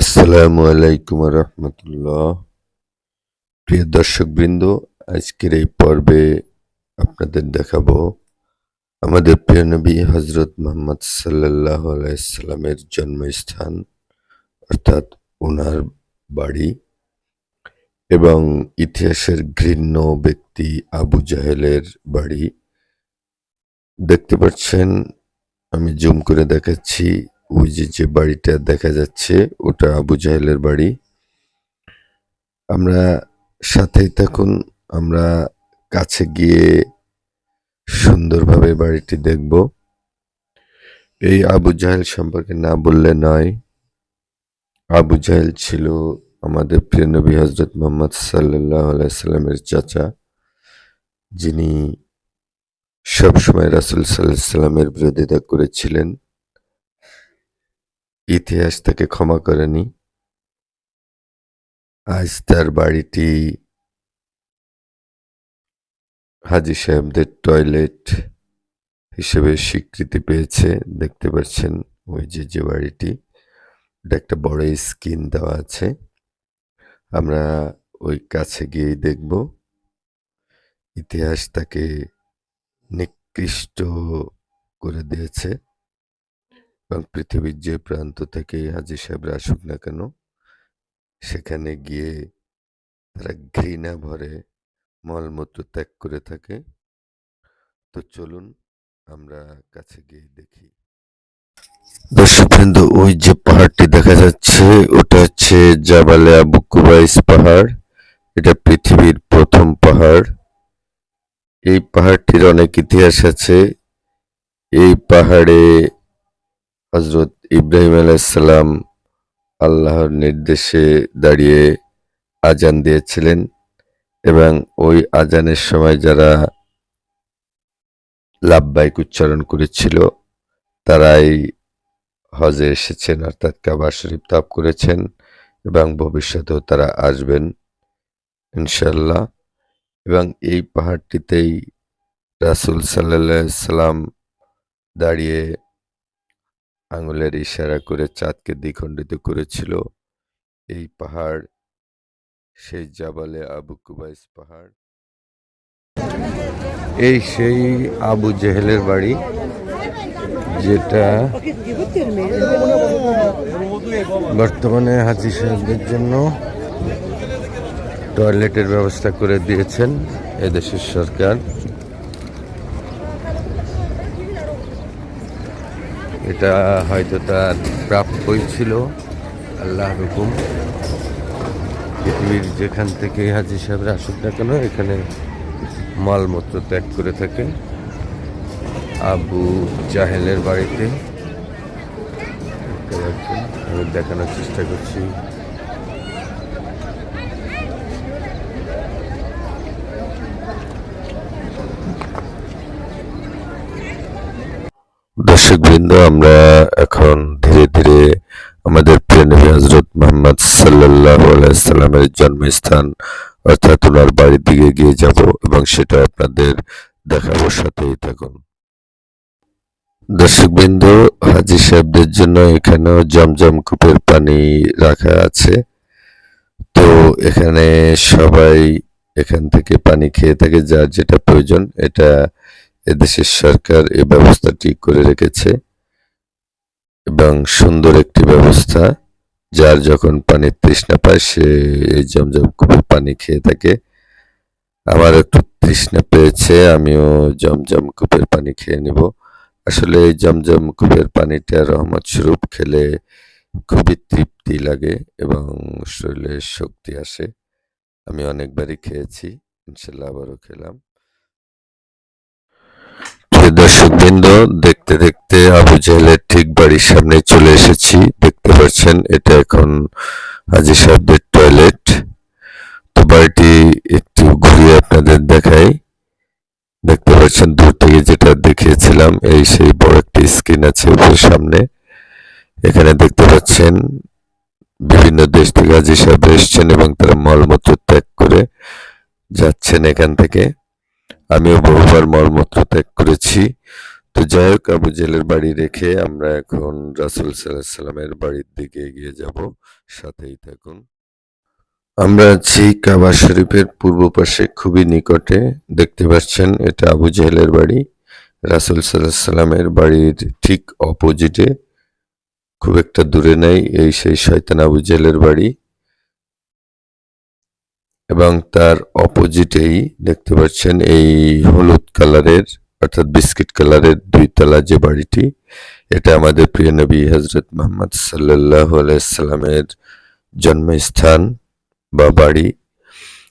আসসালামু আলাইকুম রহমতুল্লাহ। প্রিয় দর্শকবৃন্দ, আজকের এই পর্বে আপনাদের দেখাবো আমাদের প্রিয় নবী হজরত মোহাম্মদ সাল্লাহ আলাইসাল্লামের জন্মস্থান, অর্থাৎ ওনার বাড়ি এবং ইতিহাসের ঘৃণ্য ব্যক্তি আবু জাহেলের বাড়ি। দেখতে পাচ্ছেন, আমি জুম করে দেখাচ্ছি ওই যে যে বাড়িটা দেখা যাচ্ছে, ওটা আবু জাহেলের বাড়ি। আমরা সাথেই থাকুন, আমরা কাছে গিয়ে সুন্দরভাবে বাড়িটি দেখব। এই আবু জাহেল সম্পর্কে না বললে নয়, আবু জাহেল ছিল আমাদের প্রিয় নবী হজরত মোহাম্মদ সাল্লাহ আলাইসাল্লামের চাচা, যিনি সবসময় রাসুল সাল্লাহ সাল্লামের বিরোধিতা করেছিলেন। ইতিহাস তাকে ক্ষমা করেনি আজ তার বাড়িটি হাজি সাহেবদের টয়লেট হিসেবে স্বীকৃতি পেয়েছে। দেখতে পাচ্ছেন ওই যে যে বাড়িটি। একটা বড় স্ক্রিন দেওয়া আছে। আমরা ওই কাছে গিয়েই দেখব। ইতিহাস তাকে নিকৃষ্ট করে দিয়েছে। এবং পৃথিবীর যে প্রান্ত থেকে হাজি সাহেবরা আসুক না কেন, সেখানে গিয়ে তারা ঘৃণা ভরে মলমূত্র ত্যাগ করে থাকে। তো চলুন আমরা কাছে গিয়ে দেখি। দর্শকবৃন্দ ওই যে পাহাড়টি দেখা যাচ্ছে, ওটা হচ্ছে জাবালে আবু কুবাইস পাহাড়। এটা পৃথিবীর প্রথম পাহাড়। এই পাহাড়টির অনেক ইতিহাস আছে। এই পাহাড়ে হজরত ইব্রাহিম আলাইসাল্লাম আল্লাহর নির্দেশে দাঁড়িয়ে আজান দিয়েছিলেন এবং ওই আজানের সময় যারা লাভবাইক উচ্চারণ করেছিল, তারাই হজে এসেছেন, অর্থাৎ কাবা শরীফ তাপ করেছেন এবং ভবিষ্যতেও তারা আসবেন ইনশাল্লাহ এবং এই পাহাড়টিতেই রাসুল সাল্লাহ সাল্লাম দাঁড়িয়ে আঙুলের ইশারা করে চাঁদকে দ্বিখণ্ডিত করেছিল। এই পাহাড়, সেই জাবালে আবু কুবাইস পাহাড়। এই সেই আবু জেহেলের বাড়ি, যেটা বর্তমানে হাজি সাহেবদের জন্য টয়লেটের ব্যবস্থা করে দিয়েছেন এদেশের সরকার। এটা হয়তো তার প্রাপ্যই ছিল, আল্লাহ হুকুম। পৃথিবীর যেখান থেকে হাজি সাহেবরা আসুক না কেন, এখানে মালমত্র ত্যাগ করে থাকে আবু জাহেলের বাড়িতে। আমি দেখানোর চেষ্টা করছি। দর্শকবৃন্দ আমরা এখন ধীরে ধীরে আমাদের প্রিয় নবী হজরত মোহাম্মদ সাল্লাহ সাল্লামের জন্মস্থান, অর্থাৎ ওনার বাড়ির দিকে গিয়ে যাব এবং সেটা আপনাদের দেখাবো সাথেই থাকুন। দর্শকবৃন্দ, হাজি সাহেবদের জন্য এখানেও জমজম কূপের পানি রাখা আছে। তো এখানে সবাই এখান থেকে পানি খেয়ে থাকে, যার যেটা প্রয়োজন, এটা এদেশের সরকার এই ব্যবস্থাটি করে রেখেছে এবং সুন্দর একটি ব্যবস্থা, যার যখন পানির তৃষ্ণা পায়, সে এই জমজম কূপের পানি খেয়ে থাকে। আমার একটু তৃষ্ণা পেয়েছে, আমিও জমজম কূপের পানি খেয়ে নিব। আসলে এই জমজম কূপের পানিটা রহমত স্বরূপ, খেলে খুবই তৃপ্তি লাগে এবং শরীরে শক্তি আসে। আমি অনেকবারই খেয়েছি, ইনশাল্লাহ আবারও খেলাম। প্রিয় দর্শকবৃন্দ, দেখতে দেখতে আবু জাহেলের ঠিক বাড়ির সামনে চলে এসেছি। দেখতে পাচ্ছেন, এটা এখন হাজি সাহেবদের টয়লেট তো বাড়িটি একটু ঘুরিয়ে আপনাদের দেখাই। দেখতে পাচ্ছেন, দূর থেকে যেটা দেখিয়েছিলাম, এই সেই বড় একটি স্ক্রিন আছে উপর সামনে। এখানে দেখতে পাচ্ছেন, বিভিন্ন দেশ থেকে হাজি সাহেব এসছেন এবং তারা মলমূত্র ত্যাগ করে যাচ্ছেন এখান থেকে। আমিও বহুবার মলমূত্র ত্যাগ করেছি। তো যাই হোক আবু জেলের বাড়ি রেখে আমরা এখন রাসুল সাল্লাহ সাল্লামের বাড়ির দিকে এগিয়ে যাব। সাথেই থাকুন। আমরা আছি কাবা শরীফের পূর্ব পাশে, খুবই নিকটে। দেখতে পাচ্ছেন, এটা আবু জেহেলের বাড়ি। রাসুল সাল্লাহ সাল্লামের বাড়ির ঠিক অপোজিটে। খুব একটা দূরে নেই এই সেই শয়তান আবু জেহেলের বাড়ি। এবং তার অপোজিটেই দেখতে পাচ্ছেন এই হলুদ কালারের অর্থাৎ বিস্কিট কালারের দুই তলা যে বাড়িটি, এটা আমাদের প্রিয় নবী হজরত মোহাম্মদ সাল্লাহ আলাইসাল্লামের জন্মস্থান বা বাড়ি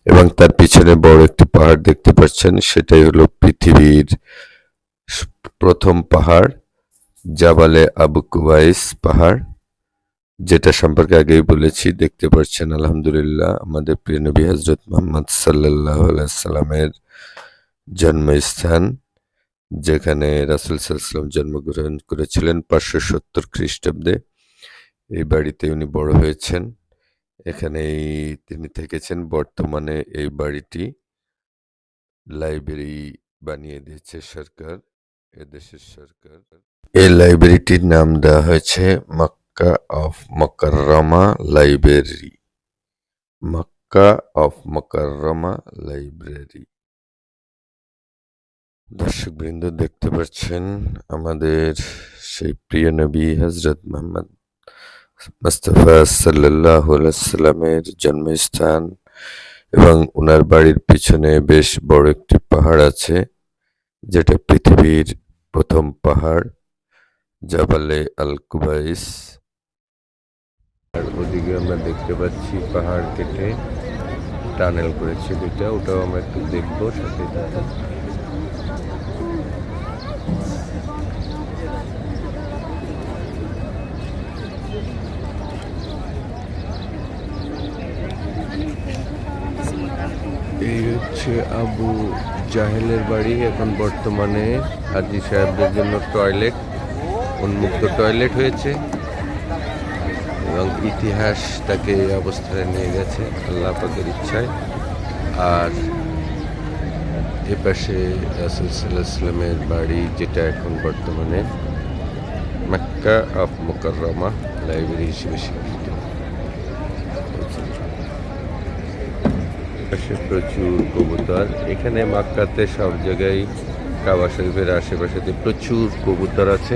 এবং তার পিছনে বড় একটি পাহাড় দেখতে পাচ্ছেন, সেটাই হলো পৃথিবীর প্রথম পাহাড়, জাবালে আবু কুবাইস পাহাড়। যেটা সম্পর্কে আগেই বলেছি, দেখতে পাচ্ছেন আলহামদুলিল্লাহ, আমাদের প্রিয় নবী হজরত মোহাম্মদ সাল্লাহ সাল্লামের জন্মস্থান, যেখানে রাসুল সাল্লাম জন্মগ্রহণ করেছিলেন পাঁচশো সত্তর খ্রিস্টাব্দে। এই বাড়িতে উনি বড় হয়েছেন। এখানেই তিনি থেকেছেন। বর্তমানে এই বাড়িটি লাইব্রেরি বানিয়ে দিয়েছে সরকার, এদেশের সরকার। এই লাইব্রেরিটির নাম দেওয়া হয়েছে Makkah of Mukarramah library Makkah of Mukarramah library দর্শকবৃন্দ, দেখতে পাচ্ছেন আমাদের সেই প্রিয় নবী হজরত মোহাম্মদ মুস্তফা সাল্লাহ সাল্লামের জন্মস্থান এবং ওনার বাড়ির পিছনে বেশ বড় একটি পাহাড় আছে, যেটা পৃথিবীর প্রথম পাহাড়, জাবালে আল কুবাইস। আর ওদিকে আমরা দেখতে পাচ্ছি পাহাড় কেটে টানেল করেছে দুইটা, ওটাও আমরা একটু দেখব সাথে। এই হচ্ছে আবু জাহেলের বাড়ি, এখন বর্তমানে হাজি সাহেবদের জন্য টয়লেট উন্মুক্ত টয়লেট হয়েছে এবং ইতিহাস তাকে এই অবস্থায় নিয়ে গেছে আল্লাহ পাকের ইচ্ছায়। আর এ পাশে সাল্লাহ বাড়ি যেটা এখন বর্তমানে মক্কা অফ মোকাররমা লাইব্রেরি হিসেবে স্বীকৃত। পাশে প্রচুর কবুতর। এখানে মাক্কাতে সব জায়গায় কাবা শরীফের আশেপাশেতে প্রচুর কবুতর আছে।